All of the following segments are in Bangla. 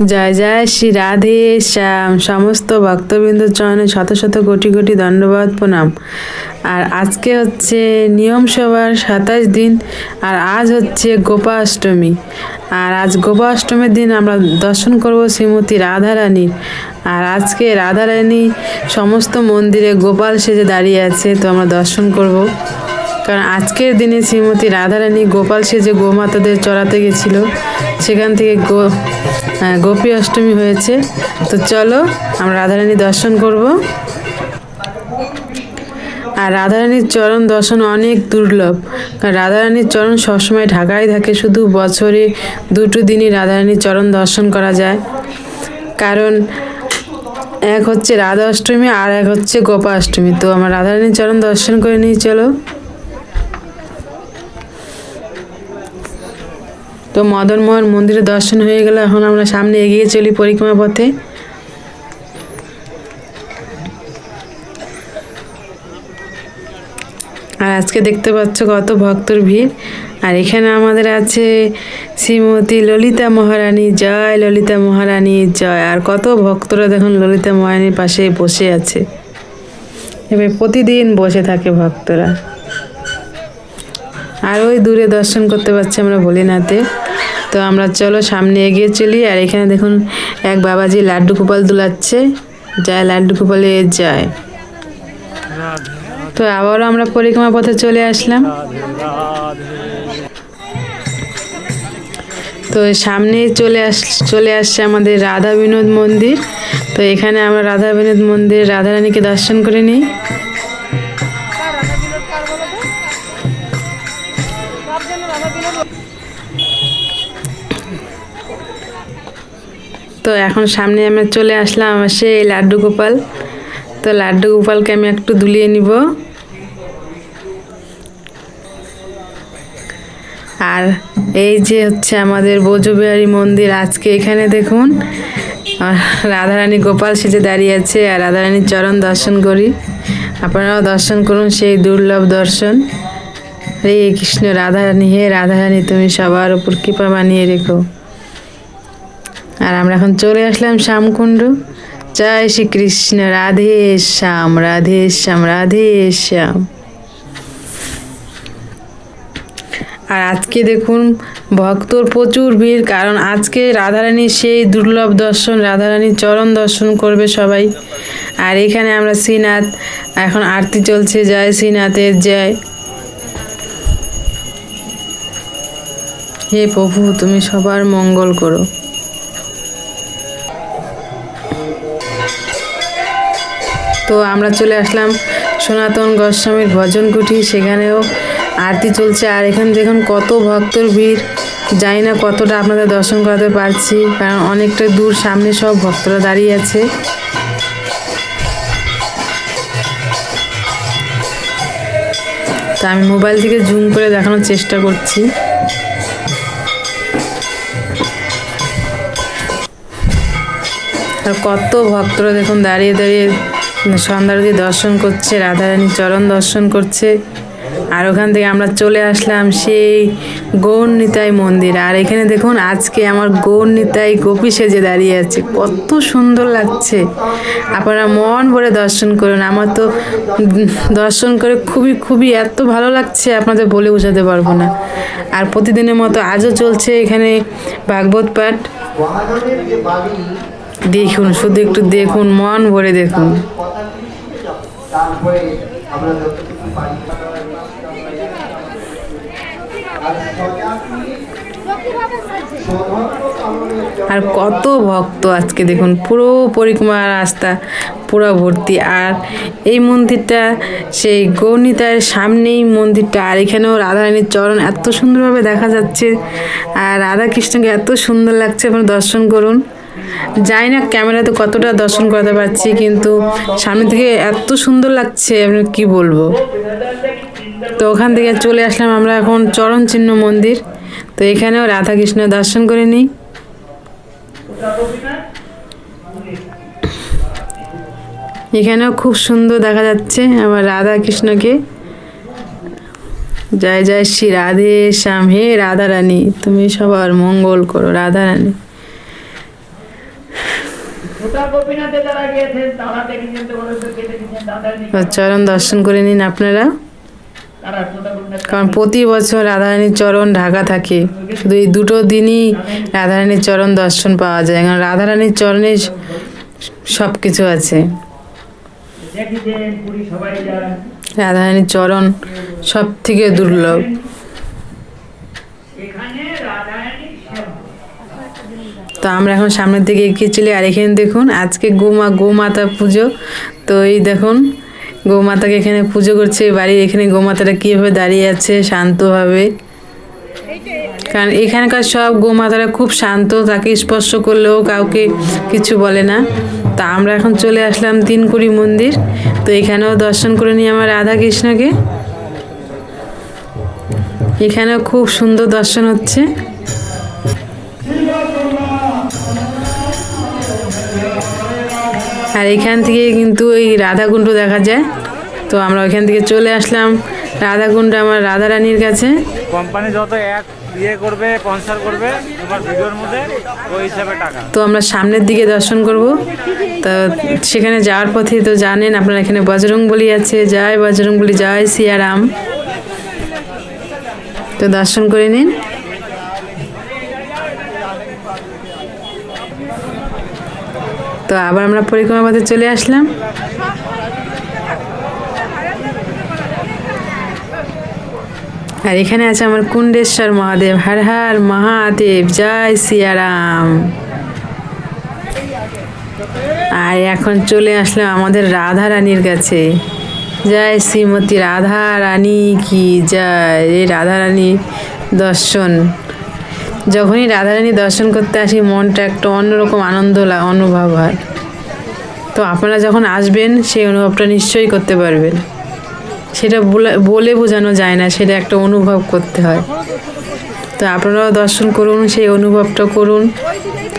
জয় জয় শ্রী রাধে শ্যাম। সমস্ত ভক্তবৃন্দ চরণে শত শত কোটি কোটি দণ্ডবাদ, প্রণাম। আর আজকে হচ্ছে নিয়ম সভার সাতাশ দিন, আর আজ হচ্ছে গোপাষ্টমী। আর আজ গোপাষ্টমীর দিন আমরা দর্শন করব শ্রীমতী রাধারানীর। আর আজকে রাধারানী সমস্ত মন্দিরে গোপাল সেজে দাঁড়িয়ে আছে, তো আমরা দর্শন করব। কারণ আজকের দিনে শ্রীমতী রাধারানী গোপাল সেজে গোমাতাদের চড়াতে গেছিল। সেখান থেকে গো গোপী অষ্টমী হয়েছে। তো চলো, আমরা রাধারানী দর্শন করব। আর রাধারানীর চরণ দর্শন অনেক দুর্লভ। কারণ রাধারানীর চরণ সবসময় ঢাকায় থাকে, শুধু বছরে দুটো দিনই রাধারানীর চরণ দর্শন করা যায়। কারণ এক হচ্ছে রাধা অষ্টমী আর এক হচ্ছে গোপা অষ্টমী। তো আমার রাধারানীর চরণ দর্শন করে নিই, চলো। তো মদনমোহন মন্দিরে দর্শন হয়ে গেল, এখন আমরা সামনে এগিয়ে চলি পরিক্রমা পথে। আর আজকে দেখতে পাচ্ছ কত ভক্তর ভিড়। আর এখানে আমাদের আছে শ্রীমতী ললিতা মহারানী, জয় ললিতা মহারানী, জয়। আর কত ভক্তরা দেখুন ললিতা মহারানীর পাশে বসে আছে। এবার প্রতিদিন বসে থাকে ভক্তরা। আর ওই দূরে দর্শন করতে পারছি আমরা ভোলেনাথে। তো আমরা চলো সামনে এগিয়ে চলি, আর এখানে দেখুন এক বাবাজি লাড্ডু গোপাল দুলাচ্ছে যায় লাড্ডু গোপালে যায়। তো আবারও আমরা পরিক্রমা পথে চলে আসলাম। তো সামনে চলে আস, চলে আসছে আমাদের রাধা বিনোদ মন্দির। তো এখানে আমরা রাধা বিনোদ মন্দির, রাধারানীকে দর্শন করে নিই। তো এখন সামনে আমি চলে আসলাম আমার সেই লাড্ডু গোপাল। তো লাড্ডু গোপালকে আমি একটু দুলিয়ে নিব। আর এই যে হচ্ছে আমাদের বোঝবিহারী মন্দির আজকে এখানে দেখুন। রাধারানী গোপাল সেজে দাঁড়িয়ে আছে আর রাধারানীর চরণ দর্শন করি। আপনারাও দর্শন করুন সেই দুর্লভ দর্শন। হরে কৃষ্ণ রাধারানী, হে রাধারানী, তুমি সবার উপর কৃপা বানিয়ে রেখো। আর আমরা এখন চলে আসলাম শ্যামকুণ্ড। জয় শ্রীকৃষ্ণ, রাধে শ্যাম রাধে শ্যাম রাধে শ্যাম। আর আজকে দেখুন, ভক্তর প্রচুর ভিড়, কারণ আজকে রাধারানীর সেই দুর্লভ দর্শন, রাধারানীর চরণ দর্শন করবে সবাই। আর এখানে আমরা শ্রীনাথ, এখন আরতি চলছে, জয় শ্রীনাথের জয়। হে প্রভু, তুমি সবার মঙ্গল করো। তো আমরা চলে আসলাম সনাতন গোস্বামীর ভজন কুঠি, সেখানেও আরতি চলছে। আর এখানে দেখুন কত ভক্তর ভিড়। জানি না কতটা আপনাদের দর্শন করাতে পারছি, কারণ অনেকটা দূর সামনে সব ভক্তরা দাঁড়িয়ে আছে। তা আমি মোবাইল থেকে জুম করে দেখানোর চেষ্টা করছি। আর কত ভক্তরা দেখুন দাঁড়িয়ে দাঁড়িয়ে সন্ধ্যারতি দর্শন করছে, রাধারানী চরণ দর্শন করছে। আর ওখান থেকে আমরা চলে আসলাম সেই গৌর নিতাই মন্দির। আর এখানে দেখুন, আজকে আমার গৌর নিতাই গোপী সেজে দাঁড়িয়ে আছে। কত সুন্দর লাগছে। আপনারা মন ভরে দর্শন করুন। আমার তো দর্শন করে খুবই খুবই এত ভালো লাগছে, আপনাদের বলে বোঝাতে পারব না। আর প্রতিদিনের মতো আজও চলছে এখানে ভাগবত পাঠ। দেখুন, শুধু একটু দেখুন, মন ভরে দেখুন। আর কত ভক্ত আজকে দেখুন, পুরো পরিক্রমা রাস্তা, পুরো ভর্তি। আর এই মন্দিরটা, সেই গৌনিতার সামনেই মন্দিরটা, আর এখানেও রাধারানীর চরণ এত সুন্দরভাবে দেখা যাচ্ছে। আর রাধা কৃষ্ণকে এত সুন্দর লাগছে আপনারা দর্শন করুন। জানি না ক্যামেরাতে কতটা দর্শন করাতে পারছি, কিন্তু সামনে থেকে এত সুন্দর লাগছে, আমি কি বলব? তো ওখান থেকে চলে আসলাম আমরা এখন চরণ চিহ্ন মন্দির। তো এখানেও রাধা কৃষ্ণ দর্শন করে নিই। এখানেও খুব সুন্দর দেখা যাচ্ছে আমার রাধা কৃষ্ণকে জয় জয় শ্রী রাধে শ্যাম, হে রাধা রানী তুমি সবার মঙ্গল করো রাধা রানী গোটা গোপীনাথে যারা গিয়েছেন তারা দেখেছেন তো ওরা তো দেখেছেন দাদার তো চরণ দর্শন করে নিন আপনারা। কারণ প্রতি বছর রাধারানীর চরণ ঢাকা থাকে। শুধু এই দুটো দিনই রাধারানীর চরণ দর্শন পাওয়া যায়। কারণ রাধারানীর চরণে সব কিছু আছে রাধারানীর চরণ সব থেকে দুর্লভ এখানে রাধারানীর সেবা তো আমরা এখন সামনের দিকে এগিয়ে চলি আর এখানে দেখুন, আজকে গোমা, গোমাতা পুজো। তো এই দেখুন, গোমাতাকে এখানে পুজো করছে বাড়ির। এখানে গোমাতাটা কীভাবে দাঁড়িয়ে আছে শান্তভাবে। কারণ এখানকার সব গোমাতারা খুব শান্ত, তাকে স্পর্শ করলেও কাউকে কিছু বলে না। তা আমরা এখন চলে আসলাম তিনকুড়ি মন্দির। তো এখানেও দর্শন করে নিই আমার রাধা কৃষ্ণকে এখানেও খুব সুন্দর দর্শন হচ্ছে। আর এখান থেকে কিন্তু এই রাধাকুণ্ড দেখা যায়। তো আমরা ওইখান থেকে চলে আসলাম। রাধাকুণ্ড আমার রাধা রানীর কাছে। কোম্পানি যত এক ইয়ে করবে স্পন্সর করবে তোমার ভিডিওর মধ্যে ওই হিসাবে টাকা। তো আমরা সামনের দিকে দর্শন করব। তো সেখানে যাওয়ার পথে তো জানেন আপনারা এখানে বজরং বলি আছে। জয় বজরং বলি জয় সিয়ারাম। তো দর্শন করে নিন। তো আবার আমরা পরিক্রমা পথে চলে আসলাম। আর এখানে আছে আমার কুণ্ডেশ্বর মহাদেব। হর হর মহাদেব, জয় সিয়ারাম। আর এখন চলে আসলাম আমাদের রাধা রানীর কাছে। জয় শ্রীমতী রাধা রানী কি জয়। এই রাধা রানী দর্শন। যখনই রাধারানী দর্শন করতে আসি, মনটা একটা অন্যরকম আনন্দ অনুভব হয়। তো আপনারা যখন আসবেন, সেই অনুভবটা নিশ্চয়ই করতে পারবেন। সেটা বলে- বলে বোঝানো যায় না, সেটা একটা অনুভব করতে হয়। তো আপনারাও দর্শন করুন, সেই অনুভবটা করুন,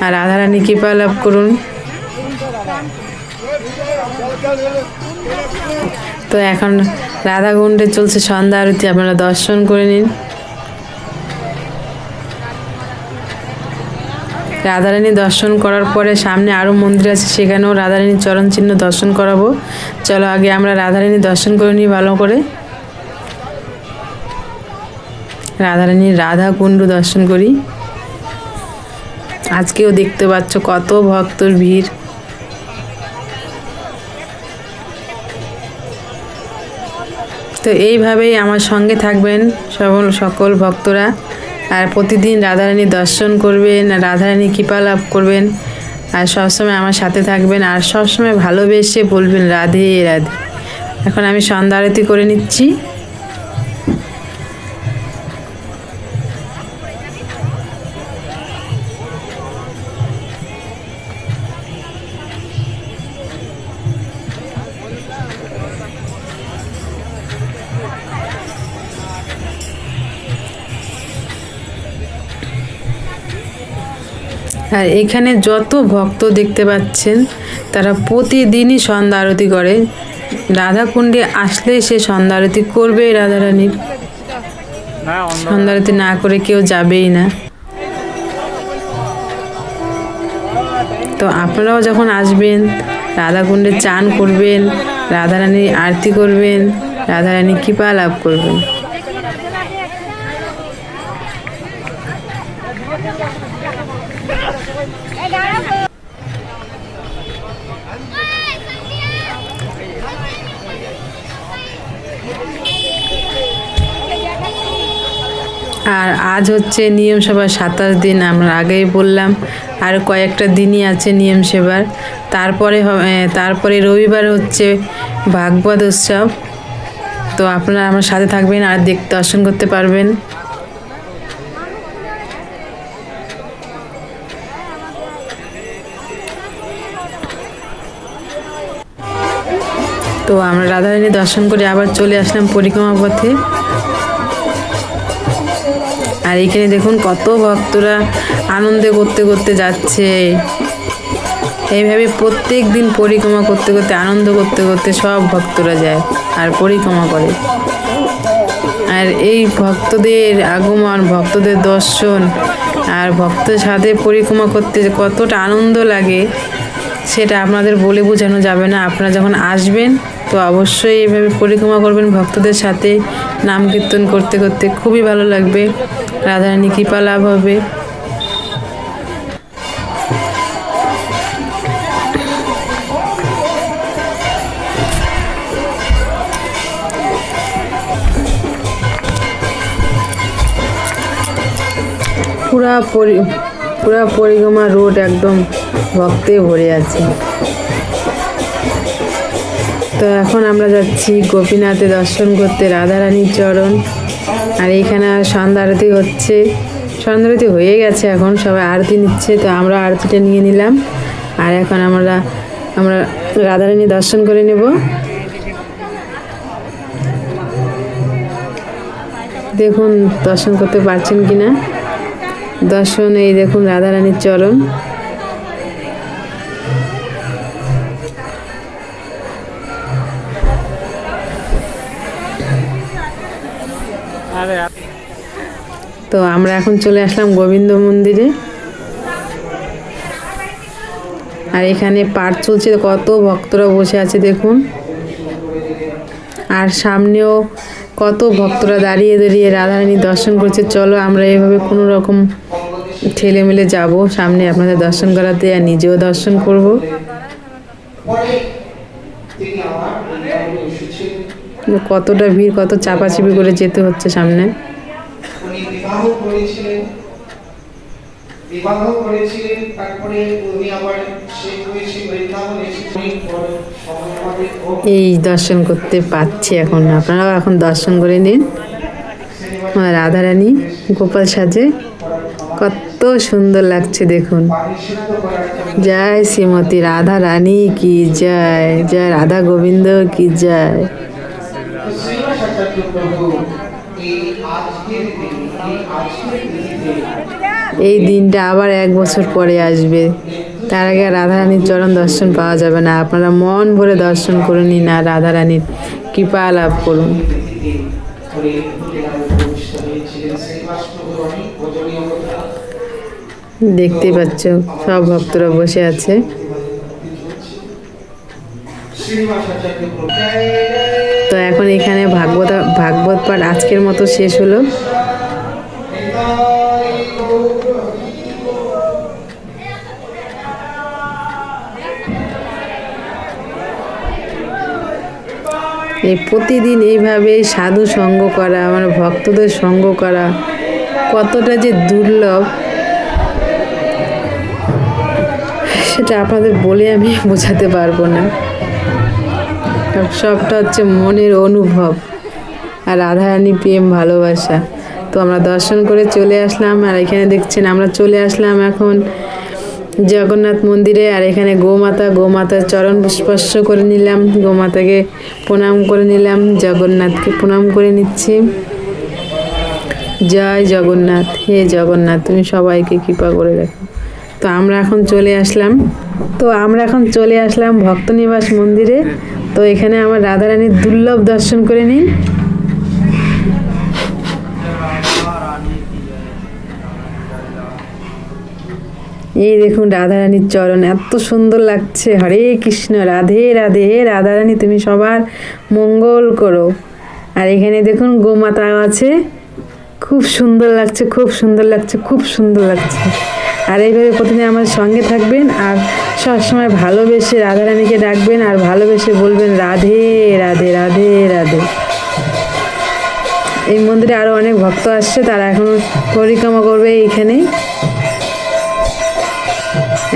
আর রাধারানী কৃপা লাভ করুন। তো এখন রাধাকুণ্ডে চলছে সন্ধ্যা আরতি, আপনারা দর্শন করে নিন। রাধারানী দর্শন করার পরে সামনে আরও মন্দির আছে, সেখানেও রাধারানীর চরণ চিহ্ন দর্শন করাবো। চলো আগে আমরা রাধারানী দর্শন করে নিই ভালো করে। রাধারানীর রাধা কুণ্ড দর্শন করি। আজকেও দেখতে পাচ্ছ কত ভক্তর ভিড়। তো এইভাবেই আমার সঙ্গে থাকবেন সকল সকল ভক্তরা। আর প্রতিদিন রাধারানী দর্শন করবেন রাধারানী কৃপা লাভ করবেন। আর সবসময় আমার সাথে থাকবেন, আর সবসময় ভালোবেসে বলবেন, রাধে রাধে। এখন আমি সন্ধ্যা আরতি করে নিচ্ছি। আর এখানে যত ভক্ত দেখতে পাচ্ছেন, তারা প্রতিদিনই সন্ধ্যা আরতি করে। রাধাকুণ্ডে আসলে সে সন্ধ্যা আরতি করবে রাধারানীর। সন্ধ্যা আরতি না করে কেউ যাবেই না। তো আপনারাও যখন আসবেন, রাধাকুণ্ডে চান করবেন, রাধারানীর আরতি করবেন রাধারানী কৃপা লাভ করবেন। আর আজ হচ্ছে নিয়ম সেবার সাতাশ দিন, আমরা আগেই বললাম। আর কয়েকটা দিনই আছে নিয়ম সেবার তারপরে তারপরে রবিবার হচ্ছে ভাগবত উৎসব। তো আপনারা আমার সাথে থাকবেন আর দেখ দর্শন করতে পারবেন। তো আমরা রাধারানী দর্শন করে আবার চলে আসলাম পরিক্রমা পথে। আর এখানে দেখুন কত ভক্তরা আনন্দে করতে করতে যাচ্ছে। এইভাবে প্রত্যেক দিন পরিক্রমা করতে করতে, আনন্দ করতে করতে সব ভক্তরা যায় আর পরিক্রমা করে। আর এই ভক্তদের আগমন, ভক্তদের দর্শন আর ভক্তের সাথে পরিক্রমা করতে যে কতটা আনন্দ লাগে, সেটা আপনাদের বলে বোঝানো যাবে না। আপনারা যখন আসবেন তো অবশ্যই এভাবে পরিক্রমা করবেন ভক্তদের সাথে, নাম কীর্তন করতে করতে। খুবই ভালো লাগবে। রাধারানী কৃপা লাভ হবে। পুরা পরি, পুরা পরিক্রমা রোড একদম ভক্তে ভরে আছে। তো এখন আমরা যাচ্ছি গোপীনাথে দর্শন করতে, রাধারানীর চরণ। আর এইখানে সন্ধ্যা আরতি হচ্ছে। সন্ধ্যা আরতি হয়ে গেছে এখন, সবাই আরতি নিচ্ছে, তো আমরা আরতিটা নিয়ে নিলাম। আর এখন আমরা আমরা রাধারানী দর্শন করে নেব। দেখুন, দর্শন করতে পারছেন কিনা? দর্শন, এই দেখুন রাধারানীর চরণ। তো আমরা এখন চলে আসলাম গোবিন্দ মন্দিরে। আর এখানে পাঠ চলছে, কত ভক্তরা বসে আছে দেখুন। আর সামনেও কত ভক্তরা দাঁড়িয়ে দাঁড়িয়ে রাধারানী দর্শন করছে। চলো আমরা এভাবে কোনো রকম ঠেলে মেলে যাব। সামনে আপনাদের দর্শন করাতে আর নিজেও দর্শন করব। কতটা ভিড় কত চাপাচিপি করে যেতে হচ্ছে সামনে? উনি বিবাহ করেছিলেন বিবাহ করেছিলেন তারপরে উনি আবার এই দর্শন করতে পাচ্ছি এখন। আপনারাও এখন দর্শন করে নিন। আমার রাধারানী গোপাল সাজে কত সুন্দর লাগছে দেখুন। জয় শ্রীমতী রাধা রানী কি জয় জয় রাধা গোবিন্দ কি জয় তো শ্রীনিবাস আচার্য প্রভু এই দিনটা আবার এক বছর পরে আসবে। তার আগে রাধারানীর চরণ দর্শন পাওয়া যাবে না। আপনারা মন ভরে দর্শন করে নিন আর রাধারানীর কৃপা লাভ করুন। দেখতে পাচ্ছ, সব ভক্তরা বসে আছে। শ্রীনিবাস তো এখন এখানে ভাগবত ভাগবত পাঠ আজকের মতো শেষ হলো। এই প্রতিদিন এইভাবে সাধু সঙ্গ করা, আমার ভক্তদের সঙ্গ করা, কতটা যে দুর্লভ। সেটা আপনাদের বলে আমি বোঝাতে পারব না। সবটা হচ্ছে মনের অনুভব। আর রাধারানী প্রেম, ভালোবাসা। তো আমরা দর্শন করে চলে আসলাম, আর এখানে দেখছেন আমরা চলে আসলাম এখন জগন্নাথ মন্দিরে, আর এখানে গোমাতা, গোমাতার চরণ স্পর্শ করে নিলাম, গোমাতাকে প্রণাম করে নিলাম, জগন্নাথকে প্রণাম করে নিচ্ছি। জয় জগন্নাথ, হে জগন্নাথ, তুমি সবাইকে কৃপা করে রাখো। তো আমরা এখন চলে আসলাম, তো আমরা এখন চলে আসলাম ভক্তনিবাস মন্দিরে। তো এখানে আমার রাধারানীর দুর্লভ দর্শন করে নিন। এই দেখুন রাধারানীর চরণ, এত সুন্দর লাগছে। হরে কৃষ্ণ, রাধে রাধে হে রাধারানী, তুমি সবার মঙ্গল করো। আর এখানে দেখুন গোমাতা আছে। খুব সুন্দর লাগছে, খুব সুন্দর লাগছে, খুব সুন্দর লাগছে। আর এইভাবে প্রতিদিন আমার সঙ্গে থাকবেন আর সবসময় ভালোবেসে রাধারানীকে ডাকবেন আর ভালোবেসে বলবেন, রাধে রাধে রাধে রাধে। এই মন্দিরে আরও অনেক ভক্ত আসছে, তারা এখন পরিক্রমা করবে এইখানেই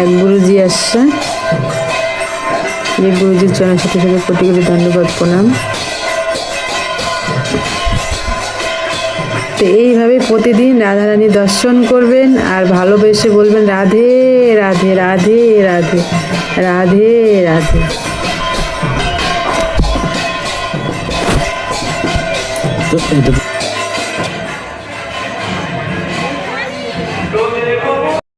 এক গুরুজি আসছে। এই গুরুজির চরণ সাথে সাথে কোটি ধন্যবাদ প্রণাম। তো এইভাবে প্রতিদিন রাধারানী দর্শন করবেন আর ভালোবেসে বলবেন, রাধে রাধে রাধে রাধে রাধে রাধে। তো